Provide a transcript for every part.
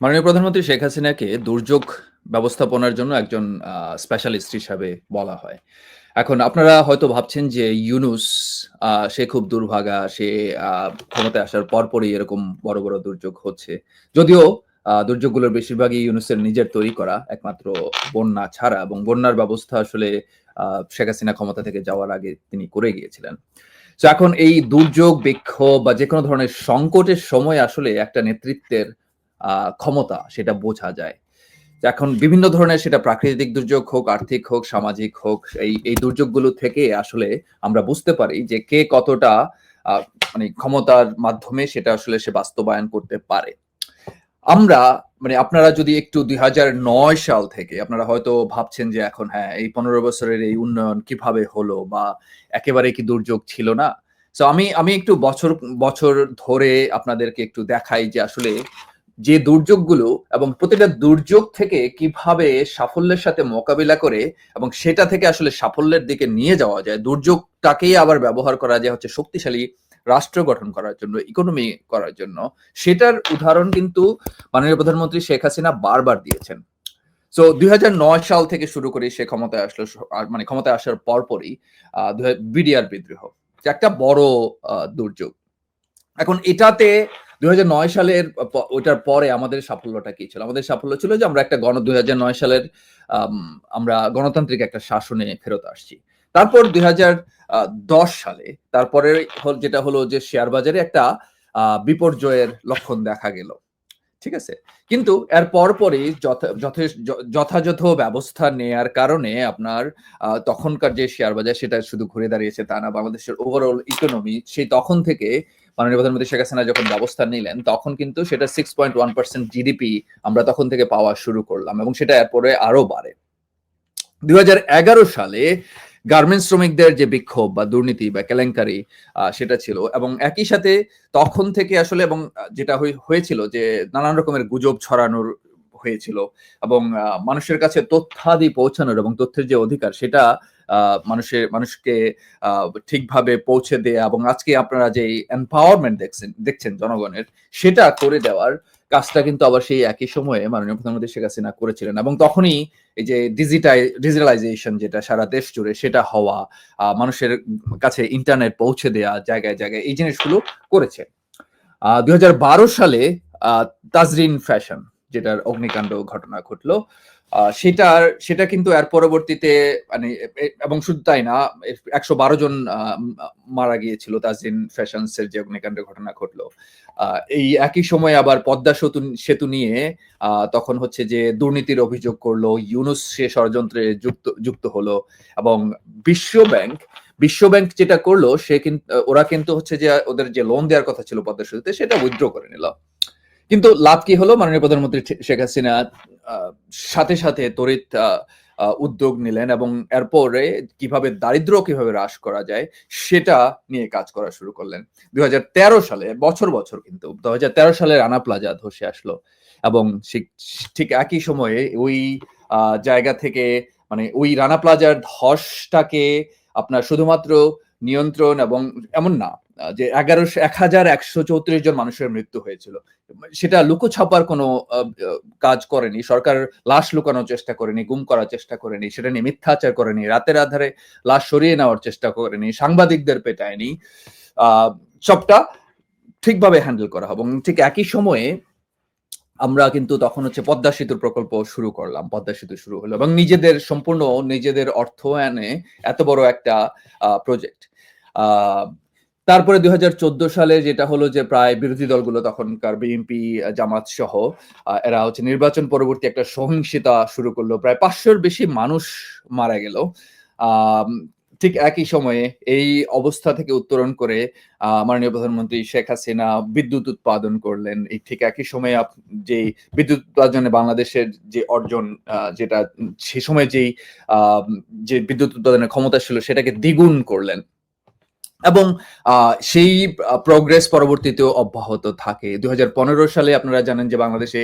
মাননীয় প্রধানমন্ত্রী শেখ হাসিনাকে দুর্যোগ ব্যবস্থাপনার জন্য একজন স্পেশালিস্ট হিসাবে বলা হয়। এখন আপনারা হয়তো ভাবছেন যে ইউনুস সে খুব দুর্ভাগা, সে ক্ষমতায় আসার পরপরই এরকম বড় বড় দুর্যোগ হচ্ছে। যদিও দুর্যোগগুলোর বেশিরভাগই ইউনুসের নিজের তৈরি করা, একমাত্র বন্যা ছাড়া এবং বন্যার ব্যবস্থা আসলে শেখ হাসিনা ক্ষমতা থেকে যাওয়ার আগে তিনি করে গিয়েছিলেন। তো এখন এই দুর্যোগ, বিক্ষোভ বা যে কোনো ধরনের সংকটের সময় আসলে একটা নেতৃত্বের ক্ষমতা সেটা বোঝা যায়। এখন বিভিন্ন ধরনের সেটা প্রাকৃতিক দুর্যোগ হোক, আর্থিক হোক, সামাজিক হোক, এই এই দুর্যোগগুলো থেকে আসলে আমরা বুঝতে পারি যে কে কতটা মানে ক্ষমতার মাধ্যমে সেটা আসলে সে বাস্তবায়ন করতে পারে। আমরা মানে আপনারা যদি একটু দুই নয় সাল থেকে, আপনারা হয়তো ভাবছেন যে এখন হ্যাঁ এই পনেরো বছরের এই উন্নয়ন কীভাবে হলো বা একেবারে কি দুর্যোগ ছিল না। তো আমি আমি একটু বছর বছর ধরে আপনাদেরকে একটু দেখাই যে আসলে যে দুর্যোগগুলো এবং প্রতিটা দুর্যোগ থেকে কীভাবে সাফল্যের সাথে মোকাবিলা করে এবং সেটা থেকে আসলে সাফল্যের দিকে নিয়ে যাওয়া যায়, দুর্যোগটাকেই আবার ব্যবহার করা যায় হচ্ছে শক্তিশালী রাষ্ট্র গঠন করার জন্য ইকোনমি করার জন্য। সেটার উদাহরণ কিন্তু মাননীয় প্রধানমন্ত্রী শেখ হাসিনা বারবার দিয়েছেন। সো দুই হাজার নয় সাল থেকে শুরু করে সে ক্ষমতায় আসলো মানে ক্ষমতায় আসার পরপরই বিডিআর বিদ্রোহ। একটা বড় দুর্যোগ। এখন এটাতে দুই হাজার নয় সালের ওটার পরে আমাদের সাফল্যটা কি ছিল? আমাদের সাফল্য ছিল যে আমরা একটা গণ দুই সালের আম, আমরা গণতান্ত্রিক একটা শাসনে ফেরত আসছি। তারপর দুই সালে তারপরে যেটা হলো যে শেয়ার বাজারে একটা বিপর্যয়ের লক্ষণ দেখা গেল। ঠিক আছে? কিন্তু এর পরপরই যথাযথ ব্যবস্থা নেয়ার কারণে আপনার তখনকার যে শেয়ার বাজার সেটা শুধু ঘুরে দাঁড়িয়েছে তা না বাংলাদেশের ওভারঅল ইকোনমি সেই তখন থেকে মাননীয় প্রধানমন্ত্রী শেখ হাসিনা যখন ব্যবস্থা নিলেন, তখন কিন্তু সেটা six point one percent GDP আমরা তখন থেকে পাওয়া শুরু করলাম এবং সেটা এরপরে আরও বাড়ে। দুই হাজার এগারো সালে গার্মেন্টস শ্রমিকদের যে বিক্ষোভ বা দুর্নীতি বা কেলেঙ্কারি সেটা ছিল এবং একই সাথে তখন থেকে আসলে এবং যেটা হয়ে- হয়েছিল যে নানান রকমের গুজব ছড়ানোর হয়েছিল এবং মানুষের কাছে তথ্যাদি পৌঁছানোর এবং তথ্যের যে অধিকার সেটা মানুষের মানুষকে ঠিকভাবে পৌঁছে দেয়া এবং আজকে আপনারা যে এম্পাওয়ারমেন্ট দেখছেন দেখছেন জনগণের, সেটা করে দেওয়ার কাজটা কিন্তু আবার সেই একই সময়ে মাননীয় প্রধানমন্ত্রী শেখ হাসিনা করেছিলেন এবং তখনই এই যে ডিজিটাই ডিজিটালাইজেশন যেটা সারা দেশ জুড়ে, সেটা হওয়া মানুষের কাছে ইন্টারনেট পৌঁছে দেয়া, জায়গায় জায়গায় এই জিনিসগুলো করেছে। দু হাজার বারো সালে তাজরিন ফ্যাশন যেটার অগ্নিকাণ্ড ঘটনা ঘটলো। সেটার, সেটা কিন্তু এর পরবর্তীতে মানে এবং শুধু তাই না একশো বারো জন মারা গিয়েছিল তাজরিন ফ্যাশনস এর যে অগ্নিকাণ্ড ঘটনা ঘটলো। এই একই সময় আবার পদ্মা সেতু সেতু নিয়ে তখন হচ্ছে যে দুর্নীতির অভিযোগ করল, ইউনুস সে ষড়যন্ত্রে যুক্ত যুক্ত হলো, এবং বিশ্ব ব্যাংক বিশ্ব ব্যাংক যেটা করল, সে কিন্তু ওরা কিন্তু হচ্ছে যে ওদের যে লোন দেওয়ার কথা ছিল পদ্মা সেতুতে, সেটা উইথড্র করে নিল। কিন্তু লাভ কি হলো? মাননীয় প্রধানমন্ত্রী শেখ হাসিনা সাথে সাথে তড়িৎ উদ্যোগ নিলেন এবং এরপরে কীভাবে দারিদ্র কীভাবে হ্রাস করা যায় সেটা নিয়ে কাজ করা শুরু করলেন। দু হাজার তেরো সালে, বছর বছর কিন্তু দু হাজার তেরো সালে রানা প্লাজা ধসে আসলো এবং ঠিক একই সময়ে ওই জায়গা থেকে মানে ওই রানা প্লাজার ধসটাকে আপনার শুধুমাত্র নিয়ন্ত্রণ এবং এমন না যে এগারোশো এক হাজার একশো চৌত্রিশ জন মানুষের মৃত্যু হয়েছিল। সেটা লুকোছাপার কোনো কাজ করেনি। সরকার লাশ লুকানোর চেষ্টা করেনি, গুম করার চেষ্টা করেনি, সেটা নিয়ে মিথ্যাচার করেনি, রাতের আধারে লাশ সরিয়ে নেওয়ার চেষ্টা করেনি, সাংবাদিকদের পেটায়নি। সবটা ঠিকভাবে হ্যান্ডেল করা হবে। এবং ঠিক একই সময়ে আমরা কিন্তু তখন হচ্ছে পদ্মা সেতুর প্রকল্প শুরু করলাম। পদ্মা সেতু শুরু হলো। এবং নিজেদের সম্পূর্ণ নিজেদের অর্থায়নে এত বড় একটা প্রজেক্ট তারপরে দুই হাজার চোদ্দ সালে যেটা হলো যে প্রায় বিরোধী দলগুলো তখনকার বিএনপি, জামাত সহ এরা হচ্ছে নির্বাচন পরবর্তী একটা সহিংসতা শুরু করল। প্রায় পাঁচশোর বেশি মানুষ মারা গেল। ঠিক একই সময়ে এই অবস্থা থেকে উত্তরণ করে মাননীয় প্রধানমন্ত্রী শেখ হাসিনা বিদ্যুৎ উৎপাদন করলেন। এই ঠিক একই সময়ে যে বিদ্যুৎ উৎপাদনে বাংলাদেশের যে অর্জন যেটা সে সময় যেই যে বিদ্যুৎ উৎপাদনের ক্ষমতা ছিল সেটাকে দ্বিগুণ করলেন। এবং সেই প্রগ্রেস পরবর্তীতে অব্যাহত থাকে। দুই হাজার পনেরো সালে আপনারা জানেন যে বাংলাদেশে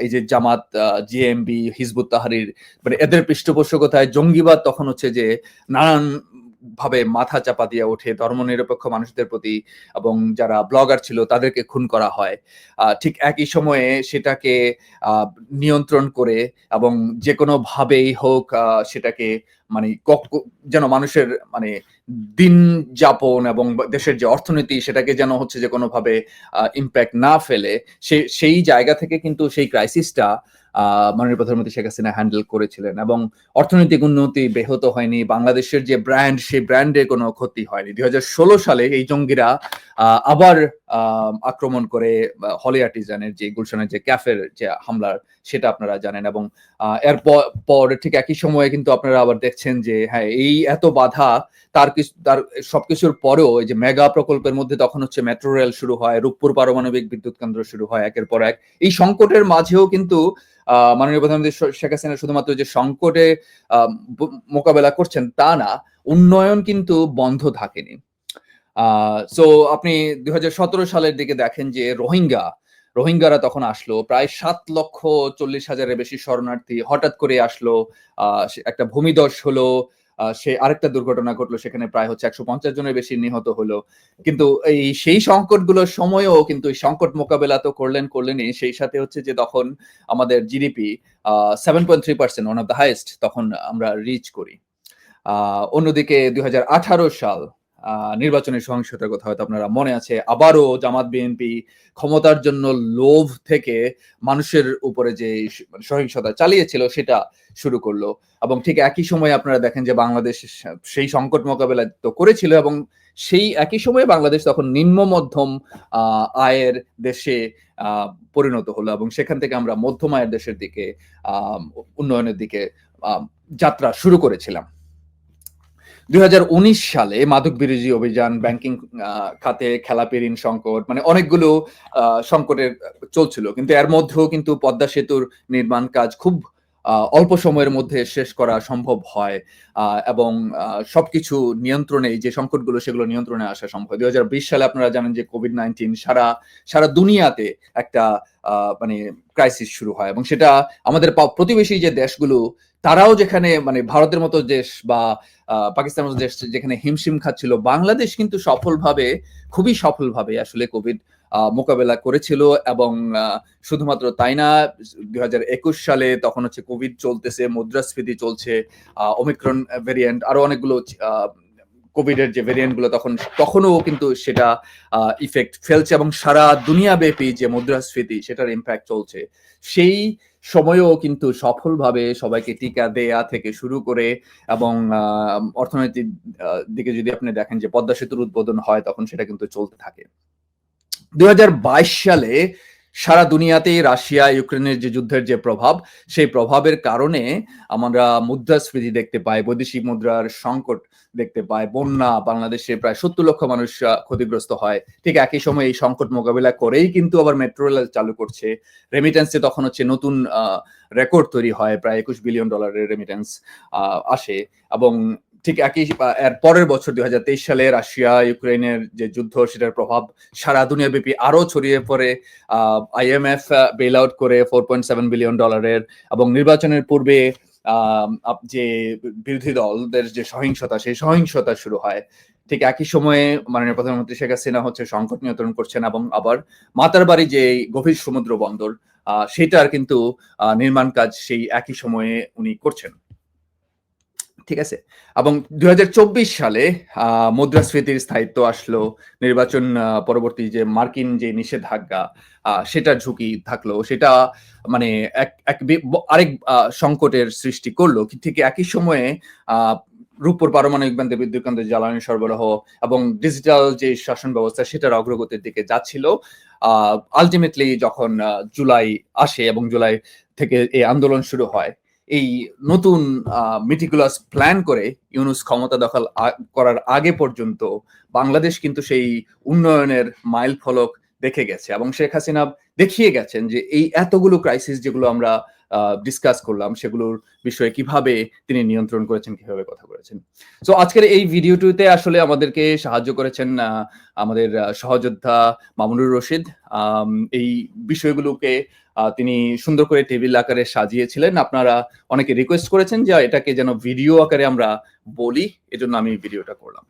এই যে জামাত জিএমবি হিজবুত তাহারির মানে এদের পৃষ্ঠপোষকতায় জঙ্গিবাদ তখন হচ্ছে যে নানান ভাবে মাথা চাপা দিয়ে ওঠে, ধর্মনিরপেক্ষ মানুষদের প্রতি এবং যারা ব্লগার ছিল তাদেরকে খুন করা হয়। ঠিক একই সময়ে সেটাকে নিয়ন্ত্রণ করে এবং যে কোনো ভাবেই হোক সেটাকে মানে যেন মানুষের মানে দিন যাপন এবং দেশের যে অর্থনীতি সেটাকে যেন হচ্ছে যে কোনোভাবে ইম্প্যাক্ট না ফেলে সে, সেই জায়গা থেকে কিন্তু সেই ক্রাইসিসটা মাননীয় প্রধানমন্ত্রী শেখ হাসিনা হ্যান্ডেল করেছিলেন এবং অর্থনৈতিক উন্নতি ব্যাহত হয়নি, বাংলাদেশের যে ব্র্যান্ড সেই ব্র্যান্ডের কোনো ক্ষতি হয়নি। দুই হাজার ষোলো সালে এই জঙ্গিরা আবার আক্রমণ করে হলি আর্টিজানের যে গুলশানের যে ক্যাফের যে হামলার সেটা আপনারা জানেন এবং এর প- পর ঠিক একই সময়ে কিন্তু আপনারা আবার দেখছেন যে হ্যাঁ এই এত বাধা তার কিছু তার সবকিছুর পরেও এই যে মেগা প্রকল্পের মধ্যে তখন হচ্ছে মেট্রো রেল শুরু হয় রূপপুর পারমাণবিক বিদ্যুৎ কেন্দ্র শুরু হয় একের পর এক। এই সংকটের মাঝেও কিন্তু আহ, মাননীয় প্রধানমন্ত্রী শেখ হাসিনা শুধুমাত্র যে সংকটে মোকাবেলা করছেন তা না উন্নয়ন কিন্তু বন্ধ থাকেনি। সো আপনি দুই হাজার সতেরো সালের দিকে দেখেন যে রোহিঙ্গা রোহিঙ্গারা তখন আসলো, প্রায় সাত লক্ষ চল্লিশ হাজারের বেশি শরণার্থী হঠাৎ করে আসলো একটা ভূমিদশ হলো সে আরেকটা দুর্ঘটনা ঘটলো, সেখানে প্রায় হচ্ছে একশো পঞ্চাশ জনের বেশি নিহত হলো। কিন্তু এই সেই সংকটগুলোর সময়ও কিন্তু সংকট মোকাবেলা তো করলেন, করলেনই। সেই সাথে হচ্ছে যে তখন আমাদের GDP seven point three percent one of the highest তখন আমরা রিচ করি। অন্যদিকে দুই হাজার আঠারো সাল নির্বাচনের সহিংসতার কথা হয়তো আপনারা মনে আছে। আবারও জামাত বিএনপি ক্ষমতার জন্য লোভ থেকে মানুষের উপরে যে মানে সহিংসতা চালিয়েছিল সেটা শুরু করল। এবং ঠিক একই সময়ে আপনারা দেখেন যে বাংলাদেশ সেই সংকট মোকাবেলা তো করেছিল এবং সেই একই সময়ে বাংলাদেশ তখন নিম্ন মধ্যম আয়ের দেশে পরিণত হলো এবং সেখান থেকে আমরা মধ্যম আয়ের দেশের দিকে উন্নয়নের দিকে যাত্রা শুরু করেছিলাম। দুই হাজার উনিশ সালে মাদক বিরোধী অভিযান ব্যাংকিং খাতে, খেলাপি, ঋণ সংকট মানে অনেকগুলো সংকটের চলছিল। কিন্তু এর মধ্যেও কিন্তু পদ্মা সেতুর নির্মাণ কাজ খুব অল্প সময়ের মধ্যে শেষ করা সম্ভব হয় এবং সবকিছু নিয়ন্ত্রণে যে সংকটগুলো, সেগুলো নিয়ন্ত্রণে আসা সম্ভব। দুই হাজার বিশ সালে আপনারা জানেন যে কোভিড নাইন্টিন সারা সারা দুনিয়াতে একটা মানে ক্রাইসিস শুরু হয়, এবং সেটা আমাদের প্রতিবেশী যে দেশগুলো, তারাও যেখানে মানে ভারতের মতো দেশ বা পাকিস্তানের মতো দেশ যেখানে হিমশিম খাচ্ছিল, বাংলাদেশ কিন্তু সফলভাবে, খুবই সফলভাবে আসলে কোভিড মোকাবেলা করেছিল এবং শুধুমাত্র তাই না দুই হাজার একুশ সালে তখন হচ্ছে কোভিড চলতেছে, মুদ্রাস্ফীতি চলছে ওমিক্রন ভেরিয়েন্ট আরও অনেকগুলো কোভিড এর যে ভেরিয়েন্টগুলো তখন, তখনও কিন্তু সেটা ইফেক্ট ফেলছে এবং সারা দুনিয়া ব্যাপী যে মুদ্রাস্ফীতি সেটার ইম্প্যাক্ট চলছে। সেই সময়েও কিন্তু সফলভাবে সবাইকে টিকা দেয়া থেকে শুরু করে এবং অর্থনৈতিক দিকে যদি আপনি দেখেন যে পদ্মা সেতুর উদ্বোধন হয় তখন সেটা কিন্তু চলতে থাকে। দুই হাজার বাইশ সালে সারা দুনিয়াতেই রাশিয়া, ইউক্রেনের যে যুদ্ধের যে প্রভাব, সেই প্রভাবের কারণে আমরা মুদ্রাস্ফীতি দেখতে পাই, বৈদেশিক মুদ্রার সংকট দেখতে পাই, বন্যা, বাংলাদেশে প্রায় সত্তর লক্ষ মানুষ ক্ষতিগ্রস্ত হয়। ঠিক একই সময় এই সংকট মোকাবিলা করেই কিন্তু আবার মেট্রো রেল চালু করছে। রেমিটেন্সে তখন হচ্ছে নতুন রেকর্ড তৈরি হয়, প্রায় একুশ বিলিয়ন ডলারের রেমিটেন্স আসে এবং ঠিক একই এর পরের বছর দুই হাজার তেইশ সালে রাশিয়া ইউক্রেনের যে যুদ্ধ, সেটার প্রভাব সারা দুনিয়াব্যাপী আরও ছড়িয়ে পড়ে। আহ আইএমএফ বেল আউট করে ফোর পয়েন্ট সেভেন বিলিয়ন ডলারের এবং নির্বাচনের পূর্বে যে বিরোধী দলদের যে সহিংসতা, সেই সহিংসতা শুরু হয়। ঠিক একই সময়ে মাননীয় প্রধানমন্ত্রী শেখ হাসিনা হচ্ছে সংকট নিয়ন্ত্রণ করছেন এবং আবার মাতার বাড়ি যে গভীর সমুদ্র বন্দর সেটার কিন্তু নির্মাণ কাজ সেই একই সময়ে উনি করছেন। ঠিক আছে? এবং দুই হাজার চব্বিশ সালে মুদ্রাস্ফীতির স্থায়িত্ব আসলো, নির্বাচন পরবর্তী যে মার্কিন যে নিষেধাজ্ঞা সেটার ঝুঁকি থাকল, সেটা মানে এক আরেক সংকটের সৃষ্টি করল। ঠিক একই সময়ে রূপপুর পারমাণবিক বান্ধে বিদ্যুৎ জ্বালানি সরবরাহ এবং ডিজিটাল যে শাসন ব্যবস্থা, সেটার অগ্রগতির দিকে যাচ্ছিল। আলটিমেটলি যখন জুলাই আসে এবং জুলাই থেকে এই আন্দোলন শুরু হয় এই নতুন মিটিকুলাস প্ল্যান করে ইউনুস ক্ষমতা দখল করার আগে পর্যন্ত বাংলাদেশ কিন্তু সেই উন্নয়নের মাইল ফলক দেখে গেছে এবং শেখ হাসিনা দেখিয়ে গেছেন যে এই এতগুলো ক্রাইসিস যেগুলো আমরা ডিসকাস করলাম সেগুলোর বিষয়ে কীভাবে তিনি নিয়ন্ত্রণ করেছেন, কীভাবে কথা বলেছেন। সো আজকের এই ভিডিওটিতে আসলে আমাদেরকে সাহায্য করেছেন আমাদের সহযোদ্ধা মামুনুর রশিদ। এই বিষয়গুলোকে তিনি সুন্দর করে টেবিল আকারে সাজিয়েছিলেন। আপনারা অনেকে রিকোয়েস্ট করেছেন যে এটাকে যেন ভিডিও আকারে আমরা বলি, এজন্য আমি ভিডিওটা করলাম।